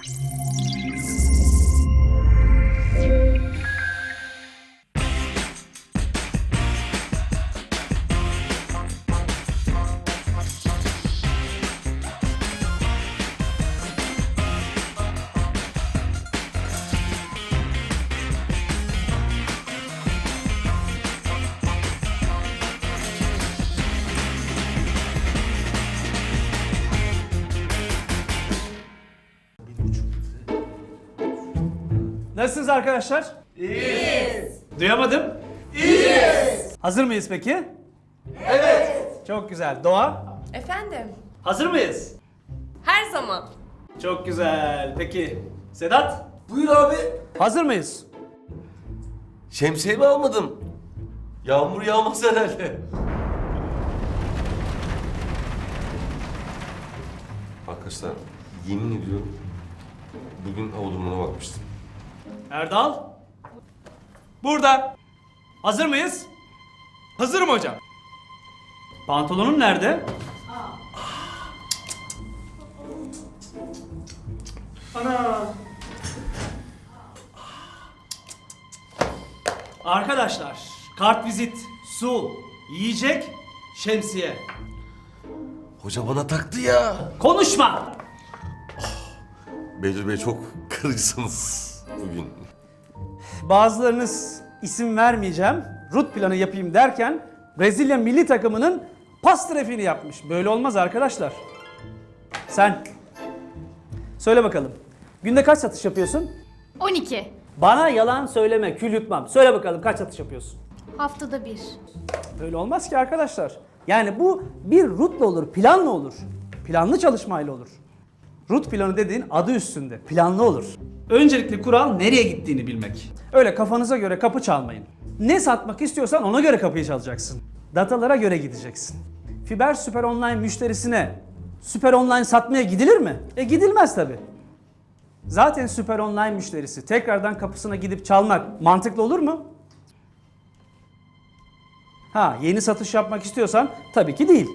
you Nasılsınız arkadaşlar? İyiyiz. Duyamadım. İyiyiz. Hazır mıyız peki? Evet. Çok güzel. Doğa? Efendim? Hazır mıyız? Her zaman. Çok güzel. Peki Sedat? Buyur abi. Hazır mıyız? Şemsiyemi almadım. Yağmur yağmaz herhalde. Arkadaşlar yemin ediyorum bugün hava durumuna bakmıştım. Erdal? Burada. Hazır mıyız? Hazırım hocam. Pantolonun nerede? Ana. Arkadaşlar, kart vizit, su, yiyecek, şemsiye. Hoca bana taktı ya. Konuşma! Bedir Bey çok kırıcısınız bugün. Bazılarınız isim vermeyeceğim, rut planı yapayım derken Brezilya milli takımının pas trafiğini yapmış. Böyle olmaz arkadaşlar. Sen. Söyle bakalım. Günde kaç satış yapıyorsun? 12. Bana yalan söyleme, kül yutmam. Söyle bakalım kaç satış yapıyorsun? Haftada bir. Böyle olmaz ki arkadaşlar. Yani bu bir rutla olur, planla olur. Planlı çalışmayla olur. Rut planı dediğin adı üstünde, planlı olur. Öncelikli kural nereye gittiğini bilmek. Öyle kafanıza göre kapı çalmayın. Ne satmak istiyorsan ona göre kapıyı çalacaksın. Datalara göre gideceksin. Fiber Süper Online müşterisine Süper Online satmaya gidilir mi? E gidilmez tabi. Zaten Süper Online müşterisi tekrardan kapısına gidip çalmak mantıklı olur mu? Ha yeni satış yapmak istiyorsan tabii ki değil.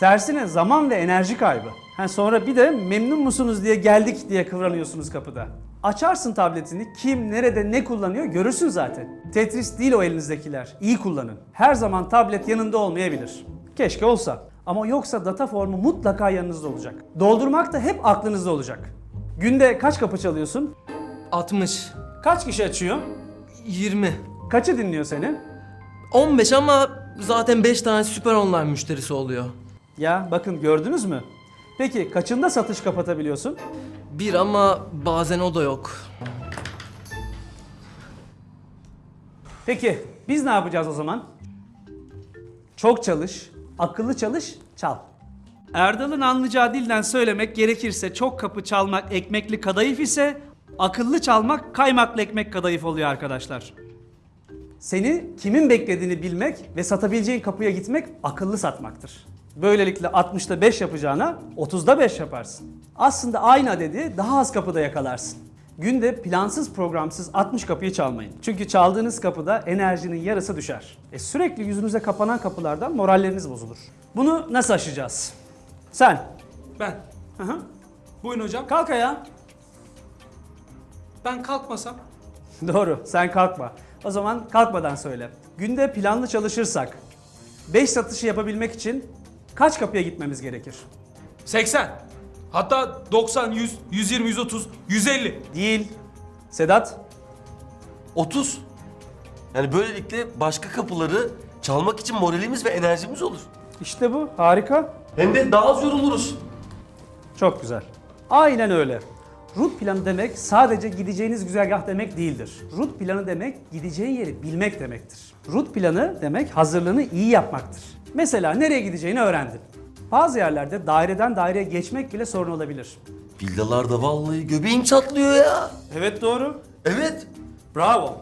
Tersine zaman ve enerji kaybı. Ha, sonra bir de memnun musunuz diye geldik diye kıvranıyorsunuz kapıda. Açarsın tabletini kim nerede ne kullanıyor görürsün zaten. Tetris değil o elinizdekiler. İyi kullanın. Her zaman tablet yanında olmayabilir. Keşke olsa. Ama yoksa data formu mutlaka yanınızda olacak. Doldurmak da hep aklınızda olacak. Günde kaç kapı çalıyorsun? 60. Kaç kişi açıyor? 20. Kaçı dinliyor seni? 15 ama zaten 5 tane süper online müşterisi oluyor. Ya bakın gördünüz mü? Peki kaçında satış kapatabiliyorsun? Bir ama bazen o da yok. Peki biz ne yapacağız o zaman? Çok çalış, akıllı çalış, çal. Erdal'ın anlayacağı dilden söylemek gerekirse çok kapı çalmak ekmekli kadayıf ise akıllı çalmak kaymaklı ekmek kadayıf oluyor arkadaşlar. Seni kimin beklediğini bilmek ve satabileceğin kapıya gitmek akıllı satmaktır. Böylelikle 60'da 5 yapacağına 30'da 5 yaparsın. Aslında aynı adedi daha az kapıda yakalarsın. Günde plansız programsız 60 kapıyı çalmayın. Çünkü çaldığınız kapıda enerjinin yarısı düşer. E sürekli yüzünüze kapanan kapılardan moralleriniz bozulur. Bunu nasıl aşacağız? Sen. Ben. Hı hı. Buyurun hocam. Kalk ayağa. Ben kalkmasam. Doğru, sen kalkma. O zaman kalkmadan söyle. Günde planlı çalışırsak 5 satışı yapabilmek için kaç kapıya gitmemiz gerekir? 80. Hatta 90, 100, 120, 130, 150. Değil. Sedat? 30. Yani böylelikle başka kapıları çalmak için moralimiz ve enerjimiz olur. İşte bu. Harika. Hem de daha az yoruluruz. Çok güzel. Aynen öyle. Rut planı demek sadece gideceğiniz güzergah demek değildir. Rut planı demek gideceğin yeri bilmek demektir. Rut planı demek hazırlığını iyi yapmaktır. Mesela nereye gideceğini öğrendin. Bazı yerlerde daireden daireye geçmek bile sorun olabilir. Villalarda vallahi göbeğim çatlıyor ya. Evet doğru. Evet. Bravo.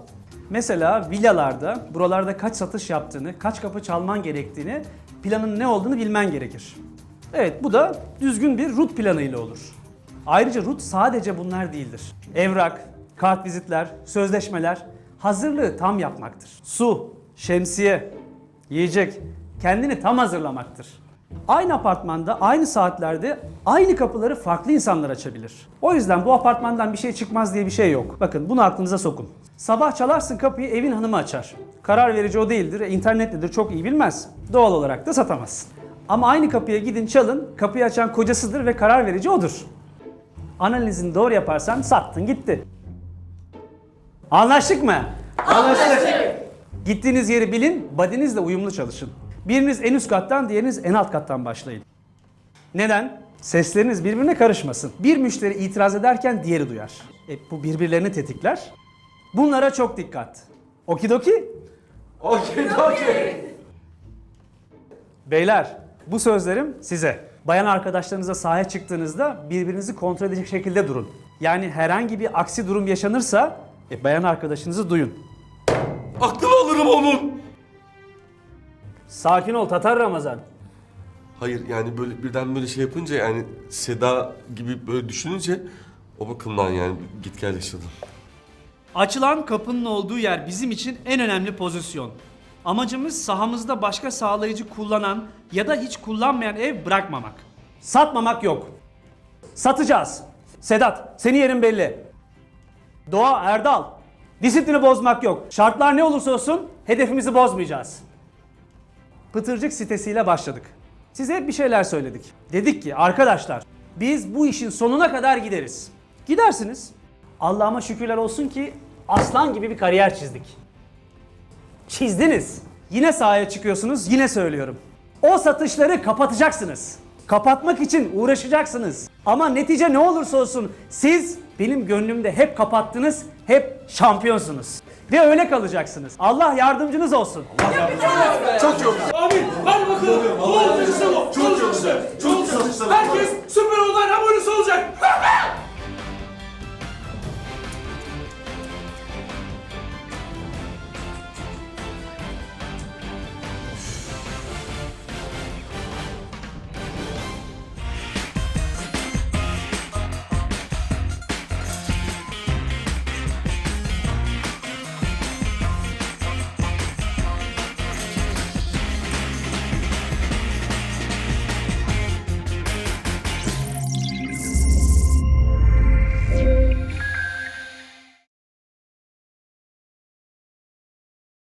Mesela villalarda buralarda kaç satış yaptığını, kaç kapı çalman gerektiğini, planın ne olduğunu bilmen gerekir. Evet bu da düzgün bir rut planı ile olur. Ayrıca rut sadece bunlar değildir. Evrak, kart vizitler, sözleşmeler hazırlığı tam yapmaktır. Su, şemsiye, yiyecek kendini tam hazırlamaktır. Aynı apartmanda, aynı saatlerde aynı kapıları farklı insanlar açabilir. O yüzden bu apartmandan bir şey çıkmaz diye bir şey yok. Bakın bunu aklınıza sokun. Sabah çalarsın kapıyı evin hanımı açar. Karar verici o değildir, e, internetlidir çok iyi bilmez. Doğal olarak da satamazsın. Ama aynı kapıya gidin çalın, kapıyı açan kocasıdır ve karar verici odur. Analizini doğru yaparsan sattın gitti. Anlaştık mı? Anlaştık. Gittiğiniz yeri bilin, badinizle uyumlu çalışın. Biriniz en üst kattan, diğeriniz en alt kattan başlayın. Neden? Sesleriniz birbirine karışmasın. Bir müşteri itiraz ederken diğeri duyar. E, bu birbirlerini tetikler. Bunlara çok dikkat. Okidoki? Okey. Beyler, bu sözlerim size. Bayan arkadaşlarınıza sahaya çıktığınızda birbirinizi kontrol edecek şekilde durun. Yani herhangi bir aksi durum yaşanırsa e, bayan arkadaşınızı duyun. Aklını alırım onun. Sakin ol Tatar Ramazan. Hayır yani böyle birden böyle şey yapınca yani Seda gibi böyle düşününce o bakımdan yani git gel yaşadım. Açılan kapının olduğu yer bizim için en önemli pozisyon. Amacımız sahamızda başka sağlayıcı kullanan ya da hiç kullanmayan ev bırakmamak. Satmamak yok. Satacağız. Sedat, senin yerin belli. Doğa, Erdal, disiplini bozmak yok. Şartlar ne olursa olsun hedefimizi bozmayacağız. Pıtırcık sitesiyle başladık. Size hep bir şeyler söyledik. Dedik ki arkadaşlar biz bu işin sonuna kadar gideriz. Gidersiniz. Allah'ıma şükürler olsun ki aslan gibi bir kariyer çizdik. Çizdiniz. Yine sahaya çıkıyorsunuz, yine söylüyorum. O satışları kapatacaksınız. Kapatmak için uğraşacaksınız. Ama netice ne olursa olsun siz benim gönlümde hep kapattınız, hep şampiyonsunuz. Ve öyle kalacaksınız. Allah yardımcınız olsun. Amin. Hadi bakalım. Bol satışlar. Çok satışlar. Çok satışlar. Herkes